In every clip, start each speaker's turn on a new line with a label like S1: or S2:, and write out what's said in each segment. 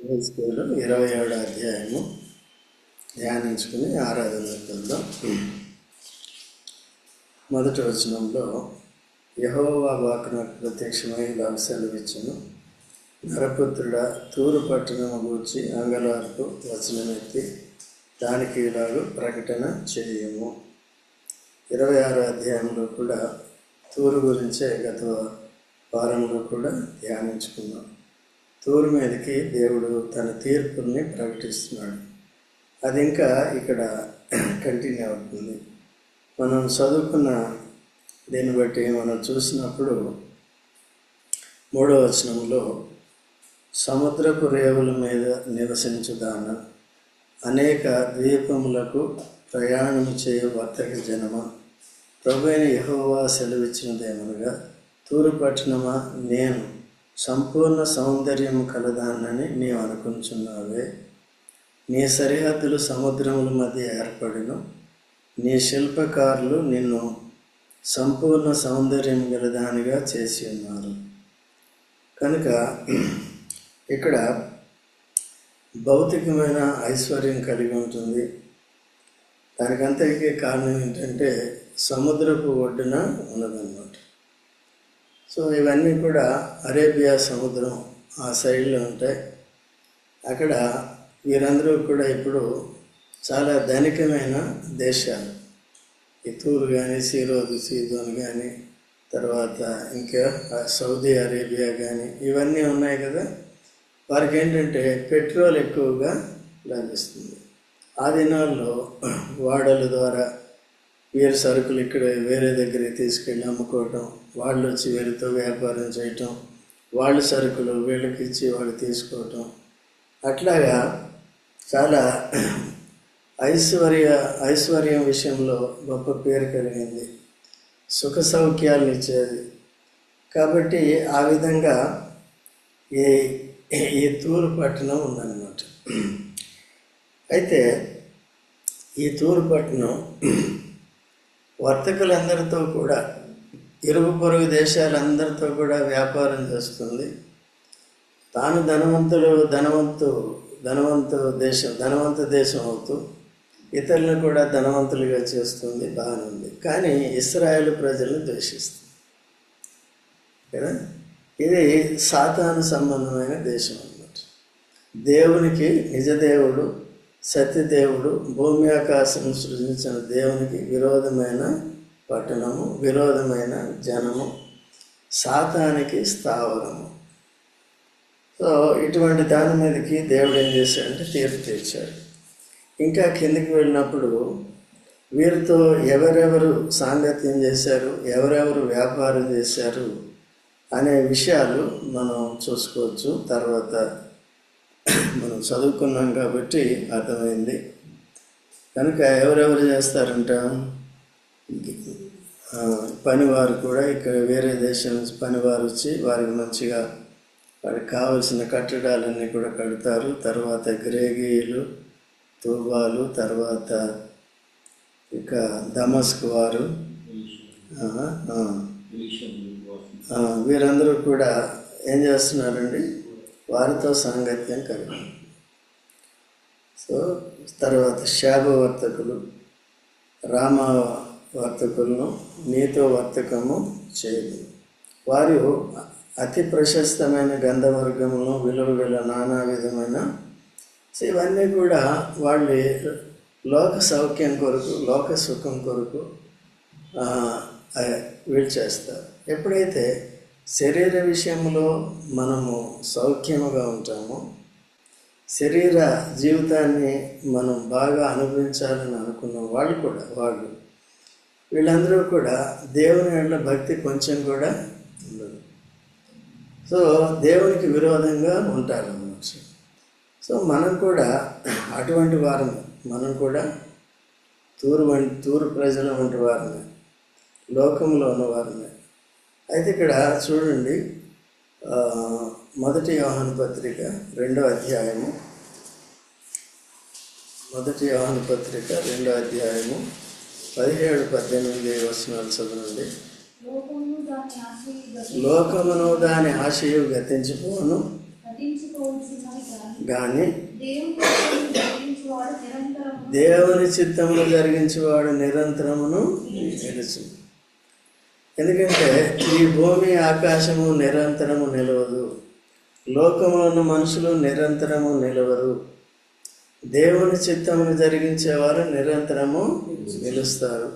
S1: School ఇరవై ఏడో అధ్యాయము. ధ్యానించుకుని ఆరాధనకు వెళ్దాం మొదటి వచనంలో యహోవా వాక్ నాకు ప్రత్యక్షమై ఇలా సెలవిచ్చును. నరపుత్రుడ తూరు పట్టణము గూర్చి అంగలార్పు వచనమెత్తి దానికి ఇలాగ ప్రకటన చేయము. ఇరవై ఆరో అధ్యాయంలో కూడా తూరు గురించే గత వారంలో కూడా ధ్యానించుకున్నాం. తూరు మీదకి దేవుడు తన తీర్పుని ప్రకటిస్తున్నాడు. అది ఇంకా ఇక్కడ కంటిన్యూ అవుతుంది. మనం చదువుకున్న దీన్ని బట్టి మనం చూసినప్పుడు మూడవ వచనంలో సముద్రపు రేవుల మీద నివసించుదాన అనేక ద్వీపములకు ప్రయాణం చేయు వర్తక జనమ ప్రభు అయిన యహోవా సెలవిచ్చినదేమనగా తూరు పట్టణమా నేను సంపూర్ణ సౌందర్యం కలదానని నీవు అనుకుంటున్నావే. నీ సరిహద్దులు సముద్రముల మధ్య ఏర్పడిను. నీ శిల్పకారులు నిన్ను సంపూర్ణ సౌందర్యం గలదానిగా చేసి ఉన్నారు. కనుక ఇక్కడ భౌతికమైన ఐశ్వర్యం కలిగి ఉంటుంది. దానికంతటికీ కారణం ఏంటంటే సముద్రపు ఒడ్డున ఉన్నదన్నమాట. సో ఇవన్నీ కూడా అరేబియా సముద్రం ఆ సైడ్లో ఉంటాయి. అక్కడ వీరందరూ కూడా ఇప్పుడు చాలా ధనికమైన దేశాలు. ఈ కానీ సీరోదు సీదోన్ కానీ తర్వాత ఇంకా సౌదీ అరేబియా కానీ ఇవన్నీ ఉన్నాయి కదా. వారికి ఏంటంటే పెట్రోల్ ఎక్కువగా లభిస్తుంది. ఆ దినాల్లో వాడల ద్వారా వీరి సరుకులు ఇక్కడ వేరే దగ్గరికి తీసుకెళ్ళి అమ్ముకోవటం వాళ్ళు వచ్చి వీరితో వ్యాపారం చేయటం వాళ్ళ సరుకులు వీళ్ళకి ఇచ్చి వాళ్ళు తీసుకోవటం. అట్లాగా చాలా ఐశ్వర్య ఐశ్వర్యం విషయంలో గొప్ప పేరు కలిగింది. సుఖ సౌఖ్యాలను ఇచ్చేది. కాబట్టి ఆ విధంగా ఈ ఈ తూరు పట్టణం ఉందన్నమాట. అయితే ఈ తూరు పట్టణం వర్తకులందరితో కూడా ఇరుగు పొరుగు దేశాలందరితో కూడా వ్యాపారం చేస్తుంది. తాను ధనవంతులు ధనవంతు ధనవంతు దేశం ధనవంత దేశం అవుతూ ఇతరులను కూడా ధనవంతులుగా చేస్తుంది బాగానే ఉంది. కానీ ఇస్రాయేల్ ప్రజలను ద్వేషిస్తుంది. కదా? ఇది సాతాను సంబంధమైన దేశం అన్నమాట. దేవునికి నిజదేవుడు సత్యదేవుడు భూమి ఆకాశం సృజించిన దేవునికి విరోధమైన పట్టణము విరోధమైన జనము సాతానికి స్థావరము. సో ఇటువంటి దాని మీదకి దేవుడు ఏం చేశాడంటే తీర్పు తీర్చాడు. ఇంకా కిందకి వెళ్ళినప్పుడు వీరితో ఎవరెవరు సాంగత్యం చేశారు ఎవరెవరు వ్యాపారం చేశారు అనే విషయాలు మనం చూసుకోవచ్చు. తర్వాత మనం చదువుకున్నాం కాబట్టి అర్థమైంది. కనుక ఎవరెవరు చేస్తారంట? పనివారు కూడా ఇక్కడ వేరే దేశం నుంచి పనివారు వచ్చి వారికి మంచిగా వారికి కావలసిన కట్టడాలన్నీ కూడా కడతారు. తర్వాత గ్రేగీయులు తూబాలు తర్వాత ఇక దమస్క్ వారు. వీరందరూ కూడా ఏం చేస్తున్నారండి? వారితో సాంగత్యం కలిగి సో తర్వాత శాభ వర్తకులు రామ వర్తకులను నీతో వర్తకము చేయదు. వారు అతి ప్రశస్తమైన గంధవర్గములను విలువ గల నానా విధమైన సో ఇవన్నీ కూడా వాళ్ళు లోక సౌఖ్యం కొరకు లోక సుఖం కొరకు వీళ్ళు చేస్తారు. ఎప్పుడైతే శరీర విషయంలో మనము సౌఖ్యముగా ఉంటాము. శరీర జీవితాన్ని మనం బాగా అనుభవించాలని అనుకున్న వాళ్ళు కూడా వాళ్ళు. వీళ్ళందరూ కూడా దేవుని యొక్క భక్తి కొంచెం కూడా ఉండదు. సో దేవునికి విరోధంగా ఉంటారన్నమాట. సో మనం కూడా అటువంటి వారము. మనం కూడా తూరు వంటి తూరు ప్రజల వంటి వారమే. లోకంలో ఉన్న వారమే అయితే ఇక్కడ చూడండి మొదటి వ్యవహాన పత్రిక రెండో అధ్యాయము. మొదటి వ్యవహాన పత్రిక రెండో అధ్యాయము పదిహేడు పద్దెనిమిది వచనాలు చదవండి
S2: లోకమును దాని ఆశయు
S1: దాని గతించిపోను
S2: కానీ దేవుని
S1: చిత్తమును జరిగించేవాడు నిరంతరమును నిలిచింది ఎందుకంటే ఈ భూమి ఆకాశము నిరంతరము నిలవదు. లోకములో ఉన్న మనుషులు నిరంతరము నిలవరు. దేవుని చిత్తమును జరిగించేవారు నిరంతరము నిలుస్తారు.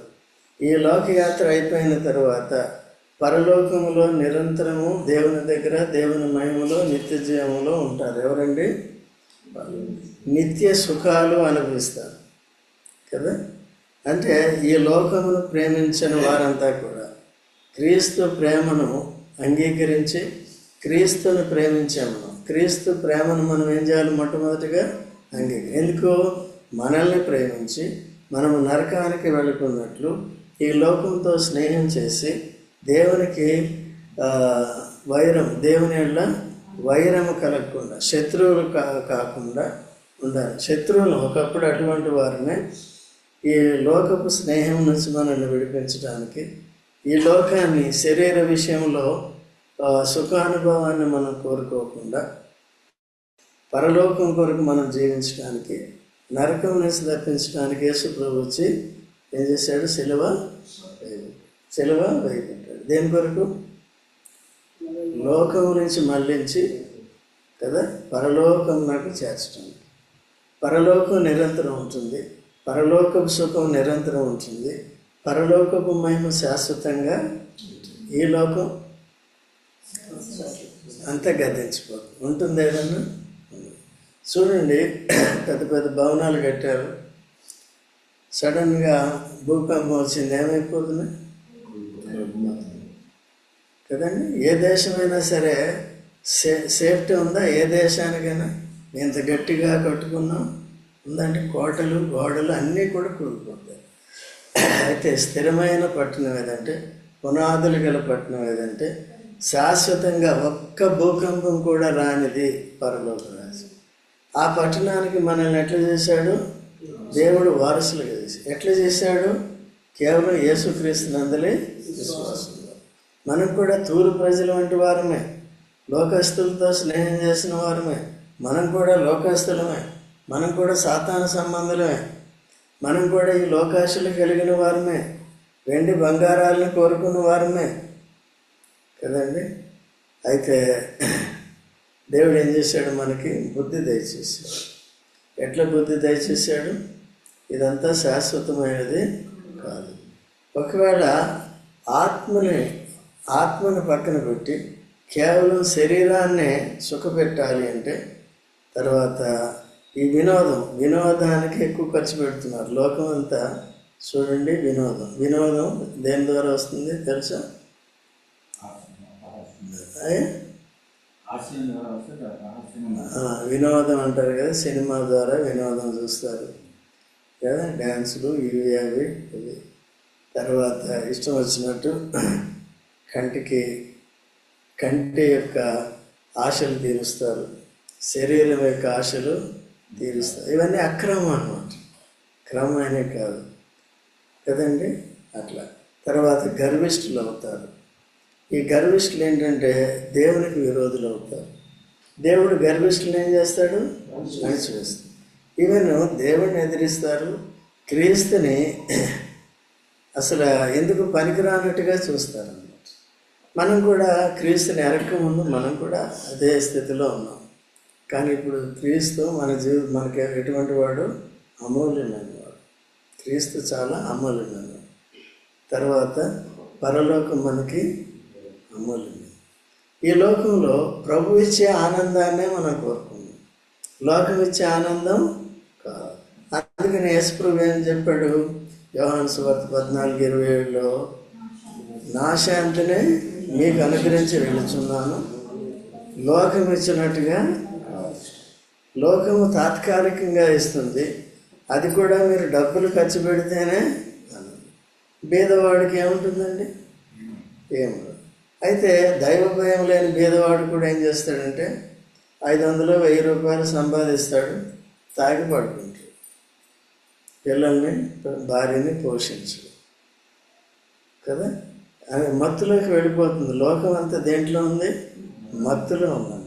S1: ఈ లోకయాత్ర అయిపోయిన తర్వాత పరలోకములో నిరంతరము దేవుని దగ్గర దేవుని మహిమలో నిత్య జీవములో ఉంటారు. ఎవరండి? నిత్య సుఖాలు అనుభవిస్తారు. కదా? అంటే ఈ లోకమును ప్రేమించిన వారంతా కూడా క్రీస్తు ప్రేమను అంగీకరించి క్రీస్తును ప్రేమించాము. క్రీస్తు ప్రేమను మనం ఏం చేయాలి? మొట్టమొదటిగా అంగీకరి ఎందుకు? మనల్ని ప్రేమించి మనము నరకానికి వెళ్ళుకున్నట్లు ఈ లోకంతో స్నేహం చేసి దేవునికి వైరం దేవుని వల్ల వైరము కలగకుండా శత్రువులు కా కాకుండా ఉండాలి. శత్రువులు ఒకప్పుడు అటువంటి వారిని ఈ లోకపు స్నేహం నుంచి మనల్ని విడిపించడానికి ఈ లోకాన్ని శరీర విషయంలో సుఖానుభవాన్ని మనం కోరుకోకుండా పరలోకం కొరకు మనం జీవించడానికి నరకం నుంచి తప్పించడానికి యేసుప్రభు వచ్చి ఏం చేశాడు? సిలువ వేయబడ్డాడు. వేయబడ్డాడు దేని కొరకు? లోకం నుంచి మళ్ళించి కదా? పరలోకం నాకు చేర్చడం పరలోకం నిరంతరం ఉంటుంది. పరలోకపు సుఖం నిరంతరం ఉంటుంది. పరలోకపు మహిమ శాశ్వతంగా ఈ లోకం అంతా గద్దించిపోదు ఉంటుంది ఏదన్నా? చూడండి పెద్ద పెద్ద భవనాలు కట్టారు. సడన్గా భూకంపం వచ్చింది ఏమైపోతుంది? కదండి ఏ దేశమైనా సరే సే సేఫ్టీ ఉందా? ఏ దేశానికైనా? ఎంత గట్టిగా కట్టుకున్నాం. ఉందంటే కోటలు గోడలు అన్నీ కూడా కూలిపోతాయి అయితే స్థిరమైన పట్టణం ఏదంటే పునాదులు గల పట్టణం ఏదంటే శాశ్వతంగా ఒక్క భూకంపం కూడా రానిది పరలోక రాజ్యం. ఆ పట్టణానికి మనల్ని ఎట్లా చేశాడు? దేవుడు వారసులుగా చేసి ఎట్లా చేశాడు? కేవలం యేసుక్రీస్తు నందలే విశ్వాసం మనం కూడా తూరు ప్రజల వంటి వారమే లోకస్తులతో స్నేహం చేసిన వారమే మనం కూడా లోకస్తులమే మనం కూడా సాతాన సంబంధులమే. మనం కూడా ఈ లోకాశలు కలిగిన వారమే వెండి బంగారాలను కోరుకున్న వారమే. కదండి? అయితే దేవుడు ఏం చేశాడు మనకి? బుద్ధి దయచేశాడు. ఎట్లా బుద్ధి దయచేశాడు? ఇదంతా శాశ్వతమైనది కాదు. ఒకవేళ ఆత్మని ఆత్మని పక్కన పెట్టి కేవలం శరీరాన్నే సుఖపెట్టాలి అంటే తర్వాత ఈ వినోదం వినోదానికి ఎక్కువ ఖర్చు పెడుతున్నారు. లోకం అంతా చూడండి వినోదం. వినోదం దేని ద్వారా వస్తుంది తెలుసా? వినోదం అంటారు కదా సినిమా ద్వారా వినోదం చూస్తారు. కదా? డ్యాన్సులు ఇవి అవి ఇవి. తర్వాత ఇష్టం వచ్చినట్టు కంటికి కంటి యొక్క ఆశలు తీరుస్తారు. శరీరం యొక్క ఆశలు తీరుస్తారు. ఇవన్నీ అక్రమం అనమాట క్రమం అనే కాదు. కదండి? అట్లా. తర్వాత గర్విష్ఠులు అవుతారు. ఈ గర్విష్ఠులు ఏంటంటే దేవునికి విరోధులు అవుతారు. దేవుడు గర్విష్ఠులు ఏం చేస్తాడు? అణిచివేస్తాడు ఈవెన్ దేవుడిని ఎదిరిస్తారు. క్రీస్తుని అసలు ఎందుకు పనికిరానట్టుగా చూస్తారు అన్నమాట మనం కూడా క్రీస్తుని ఎరక్క ముందు మనం కూడా అదే స్థితిలో ఉన్నాం. కానీ ఇప్పుడు క్రీస్తు మన జీవి మనకి ఎటువంటి వాడు? అమూల్యమైన వాడు. క్రీస్తు చాలా అమూల్యమైన. తర్వాత పరలోకం మనకి అమూల్యమైనది ఈ లోకంలో ప్రభు ఇచ్చే ఆనందాన్నే మనం కోరుకుందాం లోకం ఇచ్చే ఆనందం కాదు. అందుకని యశ్ప్రభు ఏం చెప్పాడు? యోహాను సువార్త పద్నాలుగు ఇరవై ఏడులో నా శాంతిని మీకు అనుగ్రహించి వెళుచున్నాను లోకం ఇచ్చినట్టుగా లోకము తాత్కాలికంగా ఇస్తుంది. అది కూడా మీరు డబ్బులు ఖర్చు పెడితేనే బీదవాడికి ఏముంటుందండి? ఏం అయితే దైవ భయం లేని బీదవాడు కూడా ఏం చేస్తాడంటే ఐదు వందలు వెయ్యి రూపాయలు సంపాదిస్తాడు తాగి పడుకుంటాడు. పిల్లల్ని భార్యని పోషించడు. కదా? మత్తులోకి వెళ్ళిపోతుంది. లోకం అంతా దేంట్లో ఉంది? మత్తులో ఉందన్నమాట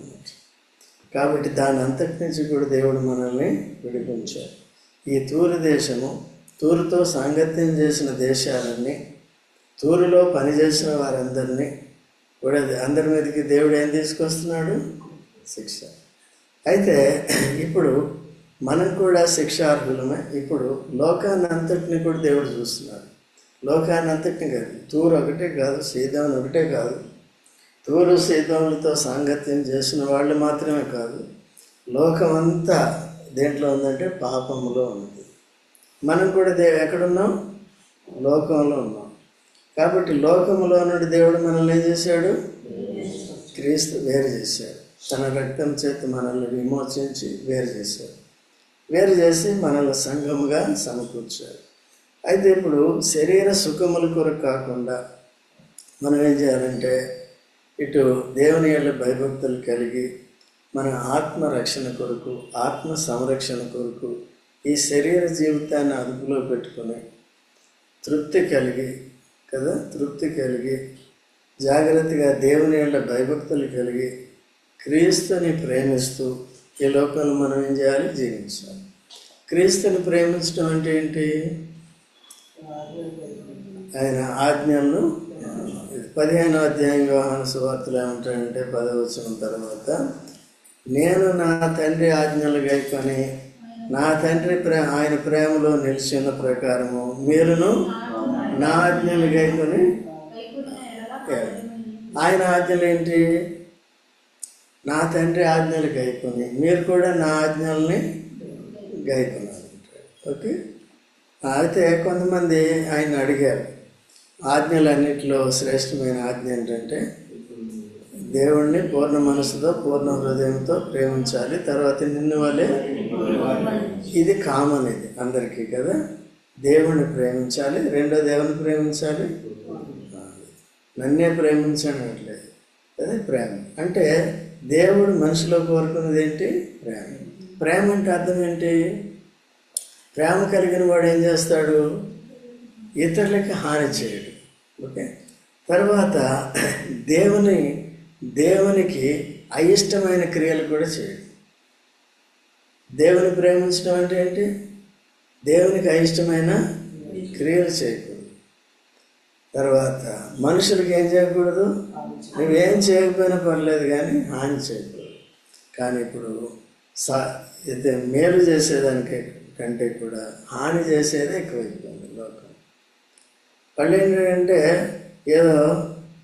S1: కాబట్టి దాని అంతటి నుంచి కూడా దేవుడు మనల్ని విడిపించాడు. ఈ తూరు దేశము తూరుతో సాంగత్యం చేసిన దేశాలన్నీ తూరులో పనిచేసిన వారందరినీ కూడా అందరి మీదకి దేవుడు ఏం తీసుకొస్తున్నాడు? శిక్ష. అయితే ఇప్పుడు మనం కూడా శిక్షార్హులమే. ఇప్పుడు లోకాన్ని అంతటిని కూడా దేవుడు చూస్తున్నాడు. లోకాన్ని అంతటిని కాదు. తూరు ఒకటే కాదు సీదోన్ ఒకటే కాదు. తూరు సీతములతో సాంగత్యం చేసిన వాళ్ళు మాత్రమే కాదు లోకమంతా దేంట్లో ఉందంటే పాపములో ఉంది. మనం కూడా దే ఎక్కడున్నాం? లోకంలో ఉన్నాం. కాబట్టి లోకంలో నుండి దేవుడు మనల్ని ఏం చేశాడు? క్రీస్తు వేరు చేశాడు. తన రక్తం చేత మనల్ని విమోచించి వేరు చేశాడు. వేరు చేసి మనల్ని సంఘముగా సమకూర్చాడు. అయితే ఇప్పుడు శరీర సుఖముల కొరకు కాకుండా మనం ఏం చేయాలంటే ఇటు దేవుని యొక్క భయభక్తులు కలిగి మన ఆత్మ రక్షణ కొరకు ఆత్మ సంరక్షణ కొరకు ఈ శరీర జీవితాన్ని అదుపులో పెట్టుకుని తృప్తి కలిగి కదా? తృప్తి కలిగి జాగ్రత్తగా దేవుని యొక్క భయభక్తులు కలిగి క్రీస్తుని ప్రేమిస్తూ ఈ లోకంలో మనం ఏం చేయాలి? జీవించాలి. క్రీస్తుని ప్రేమించడం అంటే ఏంటి? ఆయన ఆజ్ఞలను పదిహేను అధ్యాయం వ్యవహార సువార్తలు ఏమంటాడంటే పదవచనం తర్వాత నేను నా తండ్రి ఆజ్ఞలు గైకొని నా తండ్రి ప్రే ఆయన ప్రేమలో నిలిచిన ప్రకారము మీరును నా ఆజ్ఞలు గైకొని ఆయన ఆజ్ఞలు ఏంటి? నా తండ్రి ఆజ్ఞలు గైకొని మీరు కూడా నా ఆజ్ఞల్ని గైకొనాలి ఓకే? అయితే కొంతమంది ఆయన అడిగారు ఆజ్ఞలన్నిటిలో శ్రేష్టమైన ఆజ్ఞ ఏంటంటే దేవుణ్ణి పూర్ణ మనసుతో పూర్ణ హృదయంతో ప్రేమించాలి. తర్వాత నిన్ను వలే ఇది కామన్ ఇది అందరికీ కదా. దేవుణ్ణి ప్రేమించాలి. రెండో దేవుని ప్రేమించాలి. నన్నే ప్రేమించనట్లేదు అది ప్రేమ. అంటే దేవుడు మనిషిలో కోరుకున్నది ఏంటి? ప్రేమ. ప్రేమ అంటే అర్థం ఏంటి? ప్రేమ కలిగిన వాడు ఏం చేస్తాడు? ఇతరులకి హాని చేయడు. ఓకే? తర్వాత దేవుని దేవునికి అయిష్టమైన క్రియలు కూడా చేయడు. దేవుని ప్రేమించడం అంటే ఏంటి? దేవునికి అయిష్టమైన క్రియలు చేయకూడదు. తర్వాత మనుషులకి ఏం చేయకూడదు? నువ్వేం చేయకపోయినా పర్లేదు కానీ హాని చేయకూడదు. కానీ ఇప్పుడు సా అయితే మేలు చేసేదానికి కంటే కూడా హాని చేసేదే ఎక్కువైపోయింది లోకం. వాళ్ళు ఏంటంటే ఏదో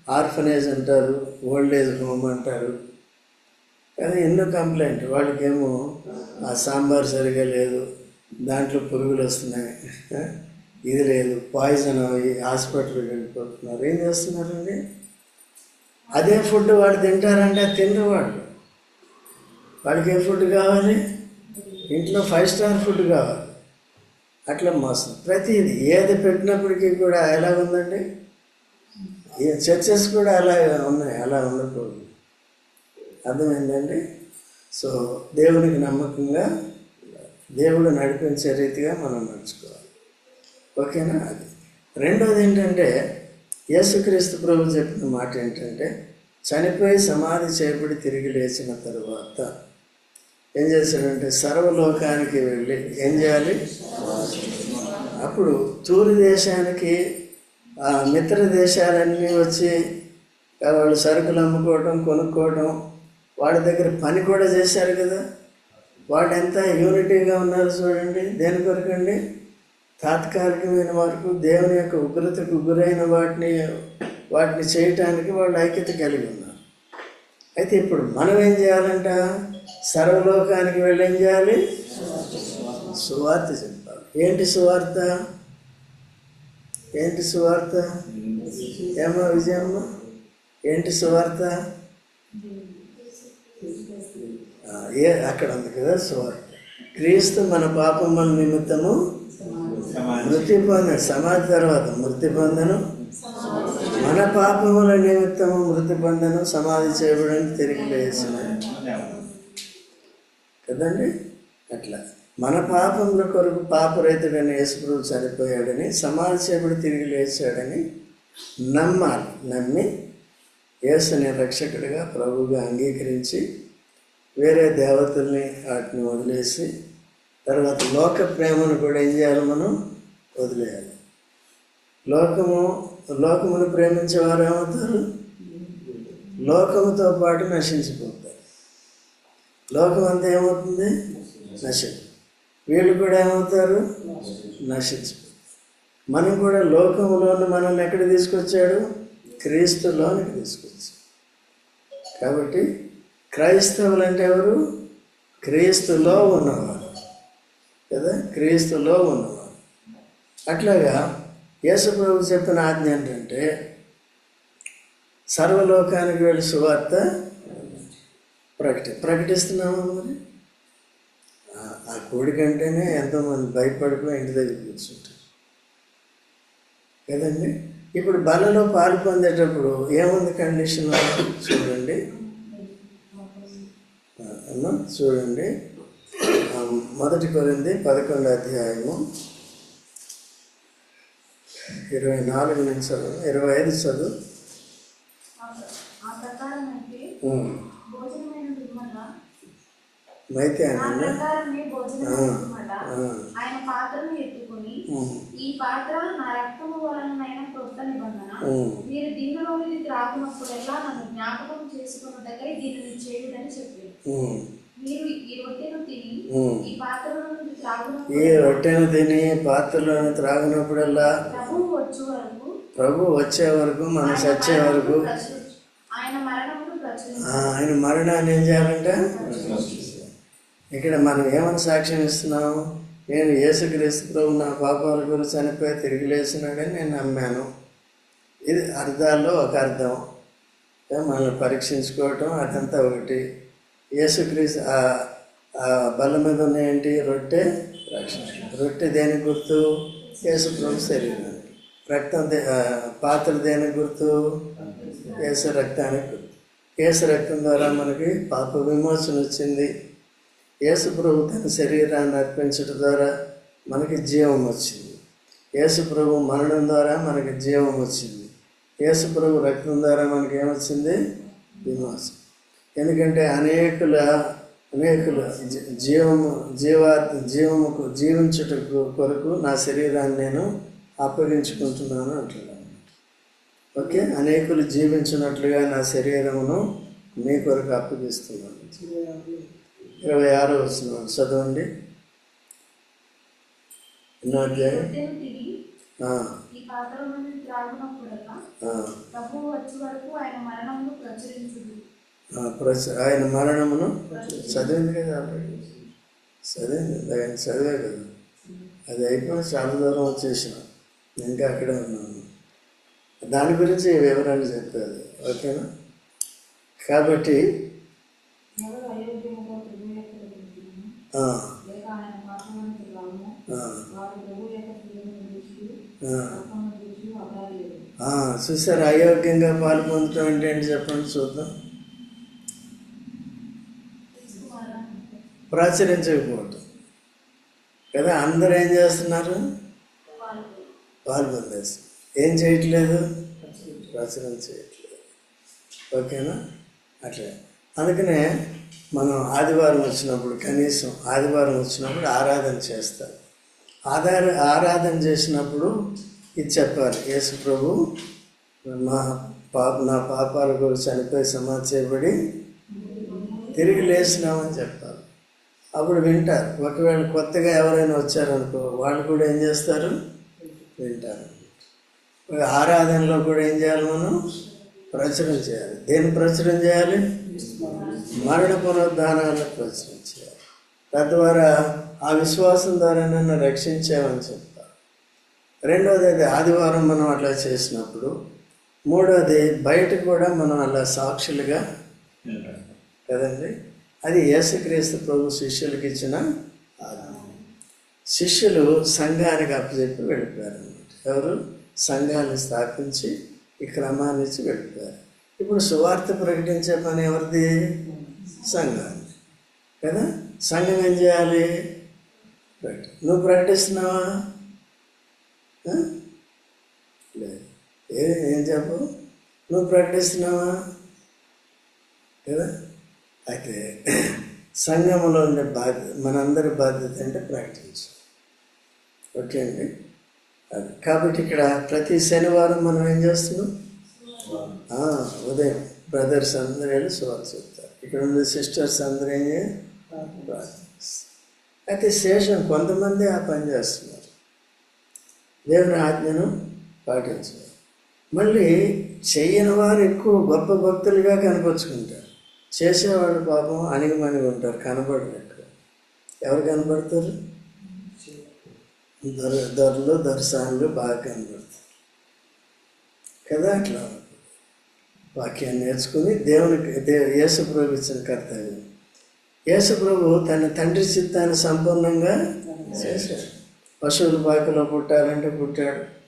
S1: ఆర్ఫనేజ్ అంటారు ఓల్డ్ ఏజ్ హోమ్ అంటారు. కానీ ఎన్నో కంప్లైంట్. వాళ్ళకేమో ఆ సాంబార్ సరిగా లేదు దాంట్లో పురుగులు వస్తున్నాయి. ఇది లేదు పాయిజన్ అవి హాస్పిటల్కి వెళ్ళిపోతున్నారు. ఏం చేస్తున్నారండి? అదే ఫుడ్ వాళ్ళు తింటారంటే అది తినరు వాళ్ళు. వాళ్ళకి ఏ ఫుడ్ కావాలి? ఇంట్లో ఫైవ్ స్టార్ ఫుడ్ కావాలి. అట్లా మోసం. ప్రతిది ఏది పెట్టినప్పటికీ కూడా ఎలా ఉందండి? చర్చెస్ కూడా అలా ఉన్నాయి అలా ఉండకూడదు. అర్థమైందండి? సో దేవునికి నమ్మకంగా దేవుడు నడిపించే రీతిగా మనం నడుచుకోవాలి. ఓకేనా? అది. రెండోది ఏంటంటే యేసుక్రీస్తు ప్రభు చెప్పిన మాట ఏంటంటే చనిపోయి సమాధి చేయబడి తిరిగి లేచిన తరువాత ఏం చేశాడంటే సర్వలోకానికి వెళ్ళి ఏం చేయాలి? అప్పుడు తూరి దేశానికి ఆ మిత్ర దేశాలన్నీ వచ్చి వాళ్ళు సరుకులు అమ్ముకోవడం కొనుక్కోవడం వాళ్ళ దగ్గర పని కూడా చేశారు కదా. వాళ్ళు ఎంత యూనిటీగా ఉన్నారు చూడండి దేని కొరకండి? తాత్కాలికమైన వరకు దేవుని యొక్క ఉగ్రతకు గురైన వాటిని వాటిని చేయటానికి వాళ్ళు ఐక్యత కలిగి ఉన్నారు. అయితే ఇప్పుడు మనం ఏం చేయాలంట? సర్వలోకానికి వెళ్ళి ఏం చేయాలి సువార్త చెప్పాలి. ఏంటి సువార్త? ఏంటి సువార్త? ఏమో విజయమ్మ? ఏంటి సువార్త? ఏ అక్కడ ఉంది కదా సువార్త. క్రీస్తు మన పాపముల నిమిత్తము మృతి పొందను సమాధి తర్వాత మృతి పొందను. మన పాపముల నిమిత్తము మృతి పొందను. సమాధి చేయబడని తిరిగి లేచిన కదండి? అట్లా. మన పాపముల కొరకు పాపరైతుడని యేసుప్రభు చనిపోయాడని సమాజ సేవుడు తిరిగి లేచాడని నమ్మాలి. నమ్మి యేసుని రక్షకుడిగా ప్రభువుగా అంగీకరించి వేరే దేవతల్ని వాటిని వదిలేసి తర్వాత లోక ప్రేమను కూడా ఏం చేయాలి మనం? వదిలేయాలి. లోకము లోకమును ప్రేమించే వారు ఏమవుతారు? లోకముతో పాటు నశించిపోతారు. లోకం అంతా ఏమవుతుంది? నశించి. వీళ్ళు కూడా ఏమవుతారు? నశించు. మనం కూడా లోకంలోని మనల్ని ఎక్కడ తీసుకొచ్చాడు? క్రీస్తులోనికి తీసుకొచ్చాడు. కాబట్టి క్రైస్తవులు అంటే ఎవరు? క్రీస్తులో ఉన్నవారు. కదా? క్రీస్తులో ఉన్నవారు. అట్లాగా యేసుప్రభు చెప్పిన ఆజ్ఞ ఏంటంటే సర్వలోకానికి వెళ్ళి సువార్త ప్రకటి ప్రకటిస్తున్నామా మరి? ఆ- ఆ కోడికంటేనే ఎంతోమంది భయపడిపోయి ఇంటి దగ్గర కూర్చుంటారు. కదండి? ఇప్పుడు బలలో పాలు పొందేటప్పుడు ఏముంది కండిషన్? చూడండి. అమ్మా చూడండి. మొదటి కొరింది పదకొండు అధ్యాయము ఇరవై నాలుగు చదువు ఇరవై ఐదు చదువు
S2: ఆ- ఆ ప్రకారం అయితే
S1: ఉమ్.
S2: భోజనమైన దుర్మల
S1: మైతే.
S2: ఆయన పాత్రను ఎత్తుకొని. ఈ పాత్ర నా రక్తము వలనైన క్రొత్త నిబంధన
S1: ఉమ్.
S2: మీరు దీనిలోనిది త్రాగునప్పుడల్లా నన్ను జ్ఞాపకం చేసుకున్నట్టుగా దీనిని చేయుడని చెప్పారు
S1: ఉమ్.
S2: మీరు ఈ రొట్టెను తిని. ఈ పాత్రలో
S1: ఈ రొట్టెను తిని త్రాగినప్పుడల్లా
S2: ప్రభువు వచ్చు వరకు
S1: ప్రభు వచ్చే వరకు మనం చచ్చే వరకు
S2: ఆయన
S1: ఆ, ఆయన మరణాన్ని ఏం చేయాలంట ఇక్కడ మనం ఏమని సాక్ష్యం ఇస్తున్నాము? నేను యేసుక్రీస్తు నా పాపాల గురించి చనిపోయి తిరిగి లేచినాడని నేను నమ్మాను. ఇది అర్థాల్లో ఒక అర్థం. మనల్ని పరీక్షించుకోవటం అదంతా ఒకటి. యేసుక్రీస్తు ఆ బల్ల మీద ఉన్న ఏంటి? రొట్టె రక్షణ రొట్టె దేని గుర్తు? యేసుప్రభు శరీరం రక్తం దే- పాత్ర దేని గుర్తు? యేసు రక్తానికి గుర్తు. యేసు రక్తం ద్వారా మనకి పాప విమోచన వచ్చింది. యేసుప్రభు తన శరీరాన్ని అర్పించడం ద్వారా మనకి జీవం వచ్చింది. యేసుప్రభు మరణం ద్వారా మనకి జీవం వచ్చింది. యేసుప్రభు రక్తం ద్వారా మనకి ఏమొచ్చింది? విమోచన ఎందుకంటే అనేకుల అనేకుల జీవము జీవా జీవముకు జీవించుటకు కొరకు నా శరీరాన్ని నేను అప్పగించుకుంటున్నాను అంటున్నాను ఓకే? అనేకులు జీవించినట్లుగా నా శరీరమును మీ కొరకు అప్పగిస్తున్నాను ఇరవై ఆరో వచ్చిన చదవండి. ఎన్నో అధ్యాయం?
S2: ఆయన మరణమును
S1: చదివింది కదా చదివింది. ఆయన చదివే కదా. అది అయిపోయి చాలా దూరం వచ్చేసిన. ఇంకా అక్కడే ఉన్నాను. దాని గురించి వివరాలు చెప్పారు ఓకేనా? కాబట్టి చూసారు అయోగ్యంగా పాలు పొందుతాం అంటే ఏంటి చెప్పండి చూద్దాం.
S2: క్రీస్తు
S1: ప్రాచురించకపోవటం కదా అందరూ ఏం చేస్తున్నారు? పాలు పొందేసి. ఏం చేయట్లేదు? ప్రచురణ చేయట్లేదు. ఓకేనా? అట్లే. అందుకనే మనం ఆదివారం వచ్చినప్పుడు కనీసం ఆదివారం వచ్చినప్పుడు ఆరాధన చేస్తారు. ఆధార ఆరాధన చేసినప్పుడు ఇది చెప్పాలి. యేసు ప్రభు మా పాప నా పాపాల గురించి చనిపోయి సమాధి చేయబడి తిరిగి లేచినామని చెప్పాలి. అప్పుడు వింటారు. ఒకవేళ కొత్తగా ఎవరైనా వచ్చారనుకో వాళ్ళు కూడా ఏం చేస్తారు? వింటారు. ఆరాధనలో కూడా ఏం చేయాలి మనం? ప్రచురం చేయాలి. దేని ప్రచురం చేయాలి? మరణ పునరుద్ధానాలను ప్రశ్నించారు. తద్వారా ఆ విశ్వాసం ద్వారా నన్ను రక్షించామని చెప్తారు. రెండోది అది ఆదివారం మనం అట్లా చేసినప్పుడు మూడోది బయట కూడా మనం అలా సాక్షులుగా కదండి? అది యేసుక్రీస్తు ప్రభు శిష్యులకు ఇచ్చిన శిష్యులు సంఘానికి అప్పచెప్పి వెళ్ళిపోయారు అన్నమాట ఎవరు? సంఘాన్ని స్థాపించి ఈ క్రమాన్ని ఇచ్చి వెళ్ళిపోయారు. ఇప్పుడు సువార్త ప్రకటించే పని ఎవరిది? సంఘాన్ని కదా? సంఘం ఏం చేయాలి? నువ్వు ప్రకటిస్తున్నావా? లేదు. ఏ ఏం చెప్పు? నువ్వు ప్రకటిస్తున్నావా కదా? అయితే సంఘంలో ఉండే బాధ్యత మనందరి బాధ్యత అంటే ప్రకటించాలి ఓకే అండి? అది. కాబట్టి ఇక్కడ ప్రతి శనివారం మనం ఏం చేస్తున్నాం? ఉదయం. బ్రదర్స్ అందరూ వెళ్ళి సువార్త చెప్తారు. ఇక్కడ ఉండే సిస్టర్స్ అందరూ అయితే శేషం కొంతమంది ఆ పని చేస్తున్నారు. దేవుని ఆజ్ఞను పాటించారు. మళ్ళీ చెయ్యని వారు ఎక్కువ గొప్ప భక్తులుగా కనపరుచుకుంటారు చేసేవాళ్ళు పాపం అణిగిమణిగి ఉంటారు కనబడరు ఎక్కువ. ఎవరు కనపడతారు దొర దొరలు దొరసానులు బాగా కనపడతారు కదా అట్లా వాక్యాన్ని నేర్చుకుని దేవునికి దే యేసుప్రభు ఇచ్చిన కర్తవ్యం. యేసుప్రభు తన తండ్రి చిత్తాన్ని సంపూర్ణంగా చేశాడు. పశువుల పాకలో పుట్టాలంటే పుట్టాడు.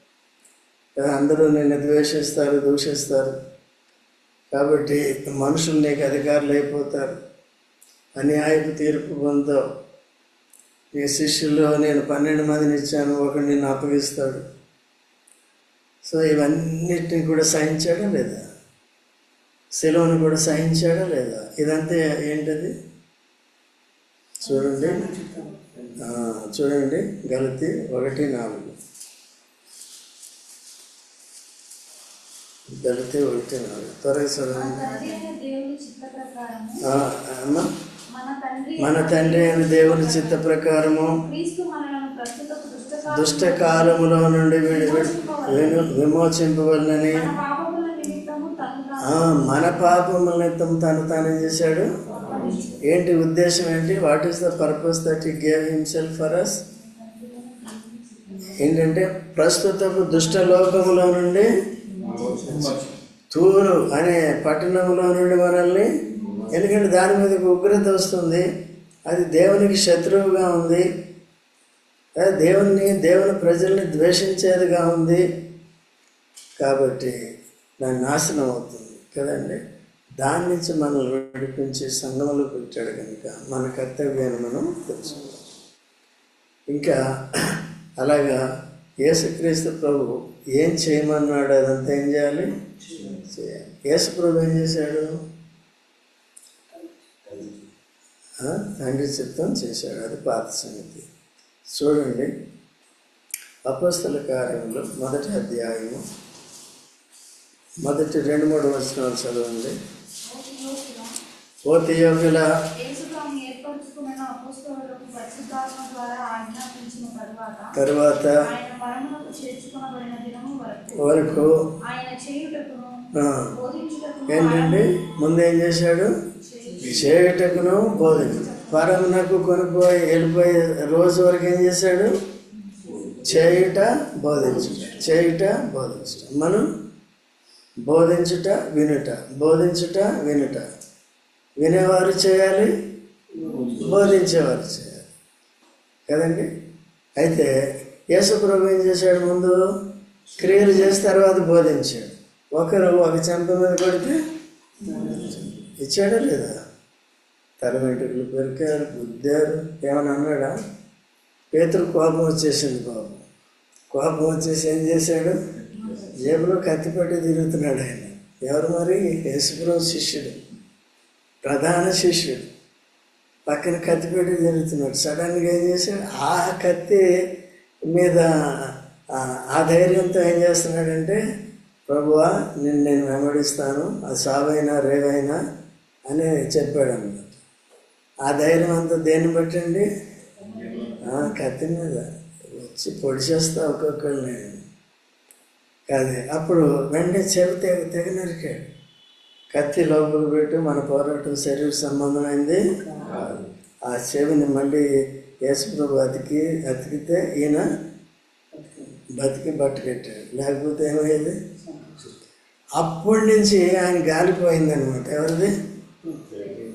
S1: అందరూ నిన్ను ద్వేషిస్తారు దూషిస్తారు. కాబట్టి మనుషులు నీకు అధికారులు అయిపోతారు. అన్యాయపు తీర్పు పొందావు. నీ శిష్యుల్లో నేను పన్నెండు మందిని ఇచ్చాను ఒకడు నిన్ను అప్పగిస్తాడు. సో ఇవన్నిటిని కూడా సహించాడా లేదా? సెలవును కూడా సహించాడా లేదా? ఇదంతా ఏంటది? చూడండి. చూడండి. గలతి ఒకటి నాలుగు. గలతి ఒకటి నాలుగు. త్వరగా చదవండి
S2: ప్రకారము మన తండ్రి
S1: అయిన దేవుని చిత్త ప్రకారము దుష్ట కాలములో నుండి విడి విమోచింపవలనని
S2: మన పాపముల నిమిత్తము తను
S1: ఆ, మన పాపములను నిమిత్తం తను తానే చేశాడు. ఏంటి ఉద్దేశం ఏంటి? What is the purpose that he gave himself for us ఏంటంటే ప్రస్తుతపు దుష్ట నుండి తూరు అనే పట్టణంలో నుండి మనల్ని ఎందుకంటే దాని మీద ఉగ్రత వస్తుంది. అది దేవునికి శత్రువుగా ఉంది. అది దేవుని దేవుని ప్రజల్ని ద్వేషించేదిగా ఉంది. కాబట్టి దాని నాశనం అవుతుంది. కదండి? దాని నుంచి మనల్ని విడిపించి సంఘంలో పెట్టాడు కనుక మన కర్తవ్యాన్ని మనం తెలుసుకోవాలి ఇంకా అలాగా యేసుక్రీస్తు ప్రభు ఏం చేయమన్నాడు? అదంతా ఏం చేయాలి? చేయాలి. యేసు ప్రభు ఏం చేశాడు? తండ్రి చిత్తం చేశాడు. అది పాత సంగతి. చూడండి. అపస్తుల కార్యంలో మొదటి అధ్యాయము మొదటి రెండు మూడు వచనాలు చదవండి.
S2: ద్వారా ఆజ్ఞాపించిన తరువాత వరకు
S1: ఏంటండి? ముందు ఏం చేశాడు? చేయుటకును బోధించు. పరమునకు కొనుక్కోయి వెళ్ళిపోయి రోజు వరకు ఏం చేశాడు? చేయుట బోధించుట చేయుట బోధించుట మనం బోధించుట వినుట బోధించుట వినుట. వినేవారు చేయాలి బోధించేవారు చేయాలి. కదండి? అయితే యేసుప్రభు ఏం చేశాడు ముందు? క్రియలు చేసిన తర్వాత బోధించాడు. ఒకరు ఒక చెంప మీద కొడితే ఇచ్చాడా లేదా? తల వెంట్రుకలు పెరికారు బుద్ధారు ఏమని అన్నాడా? పేతురు కోపం వచ్చేసింది బాబు. కోపం వచ్చేసి ఏం చేశాడు? జేబులో కత్తిపెట్టి తిరుగుతున్నాడు ఆయన. ఎవరు మరి? యేసుప్రభు శిష్యుడు. ప్రధాన శిష్యుడు. పక్కన కత్తి పెట్టి తిరుగుతున్నాడు. సడన్గా ఏం చేశాడు? ఆ కత్తి మీద ఆ- ధైర్యంతో ఏం చేస్తున్నాడంటే ప్రభువా నిన్ను నేను వెంబడిస్తాను. అది సావైనా రేవైనా అని చెప్పాడు అన్నమాట ఆ ధైర్యం అంతా దేన్ని బట్టండి? ఆ, కత్తి మీద. వచ్చి పొడిచేస్తా ఒక్కొక్కరిని కాదే. అప్పుడు వెంటనే చెవి తెగ తెగ నరికాడు కత్తి లోపల పెట్టి మన పోరాటం శరీర సంబంధమైంది ఆ చెవిని మళ్ళీ యేసుప్రభు అతికి అతికితే ఈయన బతికి బట్ట కట్టాడు. లేకపోతే ఏమైంది అప్పటి నుంచి ఆయన గాలిపోయిందనమాట ఎవరిది?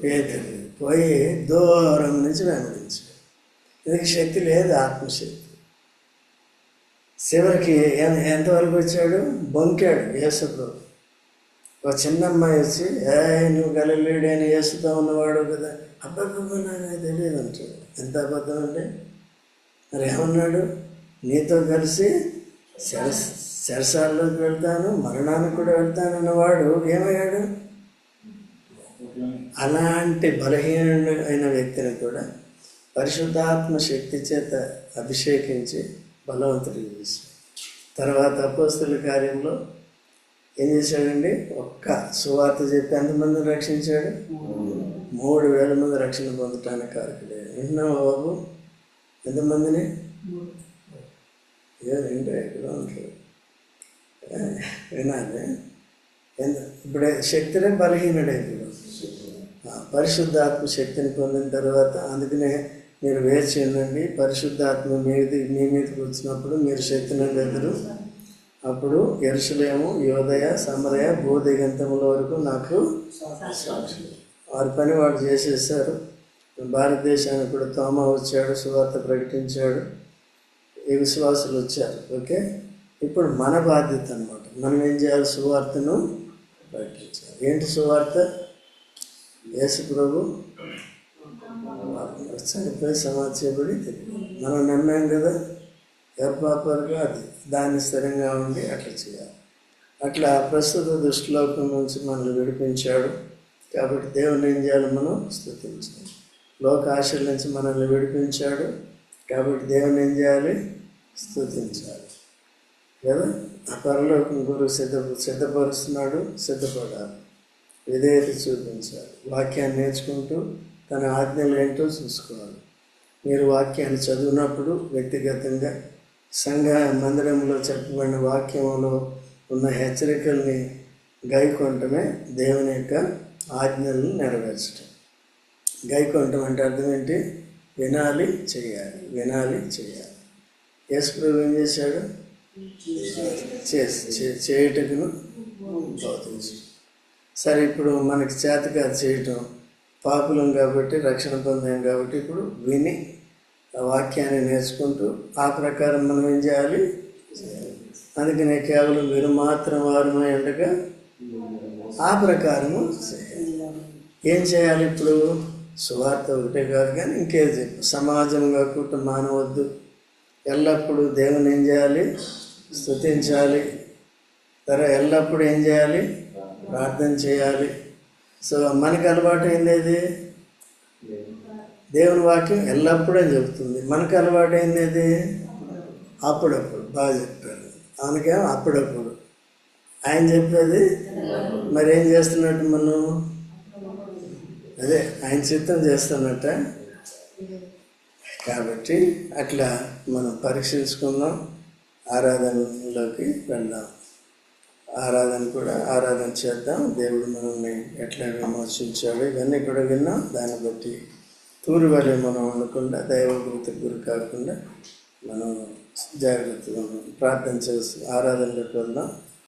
S1: పేదది పోయి దూరం నుంచి వెంబడించాడు. ఇది శక్తి లేదు ఆత్మశక్తి. చివరికి ఎంతవరకు వచ్చాడు? బొంకాడు యేసుప్రభు. ఒక చిన్న అమ్మాయి వచ్చి ఏ నువ్వు గలలేడు అని యేసుతో ఉన్నవాడు కదా. అబ్బాబ్బా నాకు తెలియదు అంటాడు ఎంత అబద్ధం అంటే మరి ఏమన్నాడు? నీతో కలిసి శరస్ శరసాల్లోకి వెళ్తాను మరణానికి కూడా వెళ్తాను అన్నవాడు ఏమయ్యాడు? అలాంటి బలహీనుడు అయిన వ్యక్తిని కూడా పరిశుద్ధాత్మ శక్తి చేత అభిషేకించి బలవంతుడు చేశాడు. తర్వాత అపోస్తుల కార్యంలో ఏం చేశాడండి? ఒక్క సువార్త చెప్పి ఎంతమందిని రక్షించాడు? మూడు వేల మంది రక్షణ పొందటానికి కారకుడే. విన్నావా బాబు? ఎంతమందిని ఏ వింటే ఎక్కడ ఉంటారు వినాలి. ఎంత? ఇప్పుడే శక్తినే బలహీనుడే ఇప్పుడు పరిశుద్ధాత్మ శక్తిని పొందిన తర్వాత అందుకనే మీరు వేచి ఉండండి పరిశుద్ధాత్మ మీది మీ మీదకి వచ్చినప్పుడు మీరు శక్తిని అప్పుడు ఎరుసలేము యోదయ సమరయ భూదిగంతముల వరకు నాకు వారి పని వాడు చేసేసారు భారతదేశానికి కూడా తోమ వచ్చాడు సువార్త ప్రకటించాడు. ఈ విశ్వాసులు వచ్చారు. ఓకే? ఇప్పుడు మన బాధ్యత అనమాట మనం ఏం చేయాలి? సువార్తను ప్రకటించాలి. ఏంటి సువార్త? యేసు ప్రభు చనిపోయి సమాచారపడి మనం నమ్మాం కదా ఏర్పాపరుగా అది దాన్ని స్థిరంగా ఉండి అట్లా చేయాలి. అట్లా ప్రస్తుత దుష్టలోకం నుంచి మనల్ని విడిపించాడు. కాబట్టి దేవుని ఏం చేయాలి మనం? స్థుతించాలి. లోక ఆశల నుంచి మనల్ని విడిపించాడు. కాబట్టి దేవుని ఏం చేయాలి? స్థుతించాలి. కదా? ఆ పరలోకం గురువు సిద్ధ సిద్ధపరుస్తున్నాడు సిద్ధపడాలి. విధేయత చూపించాలి. వాక్యాన్ని నేర్చుకుంటూ తన ఆజ్ఞలు ఏంటో చూసుకోవాలి. మీరు వాక్యాన్ని చదివినప్పుడు వ్యక్తిగతంగా సంఘ మందిరంలో చెప్పబడిన వాక్యంలో ఉన్న హెచ్చరికల్ని గైకొనటమే దేవుని యొక్క ఆజ్ఞలను నెరవేర్చడం గైకొనటం అంటే అర్థం ఏంటి? వినాలి చేయాలి వినాలి చేయాలి. యేసు ప్రభు ఏం చేశాడు? చేసి చే- చేయుటకును బోధించు సరే ఇప్పుడు మనకి చేతగా చేయటం. పాపులం కాబట్టి రక్షణ పొందాం కాబట్టి ఇప్పుడు విని ఆ వాక్యాన్ని నేర్చుకుంటూ ఆ ప్రకారం మనం ఏం చేయాలి? అందుకనే కేవలం మీరు మాత్రం వారమై ఉండగా ఆ ప్రకారము ఏం చేయాలి ఇప్పుడు? సువార్త ఒకటే కాదు కానీ ఇంకేది? సమాజంగా కూట మానవద్దు. ఎల్లప్పుడూ దేవుని ఏం చేయాలి? స్తుతించాలి. తర్వాత ఎల్లప్పుడూ ఏం చేయాలి? ప్రార్థన చేయాలి. సో మనకు అలవాటు ఏంది దేవుని వాక్యం ఎల్లప్పుడూ చెబుతుంది. మనకు అలవాటు ఏంది అప్పుడప్పుడు. బాగా చెప్పారు. ఆయనకేమో అప్పుడప్పుడు. ఆయన చెప్పేది మరి ఏం చేస్తున్నట్టు మనం అదే ఆయన చిత్తం చేస్తున్నట్ట. కాబట్టి అట్లా మనం పరీక్షించుకుందాం. ఆరాధనలోకి వెళ్దాం. ఆరాధన కూడా ఆరాధన చేద్దాం. దేవుడు మనల్ని ఎట్లా విమోచించాడు ఇవన్నీ కూడా విన్నాం. దాన్ని బట్టి తూరు వలె మనం ఉండకుండా దైవభూతికి గురి కాకుండా మనం జాగ్రత్తగా ప్రార్థన చేసి ఆరాధనలోకి వెళ్దాం.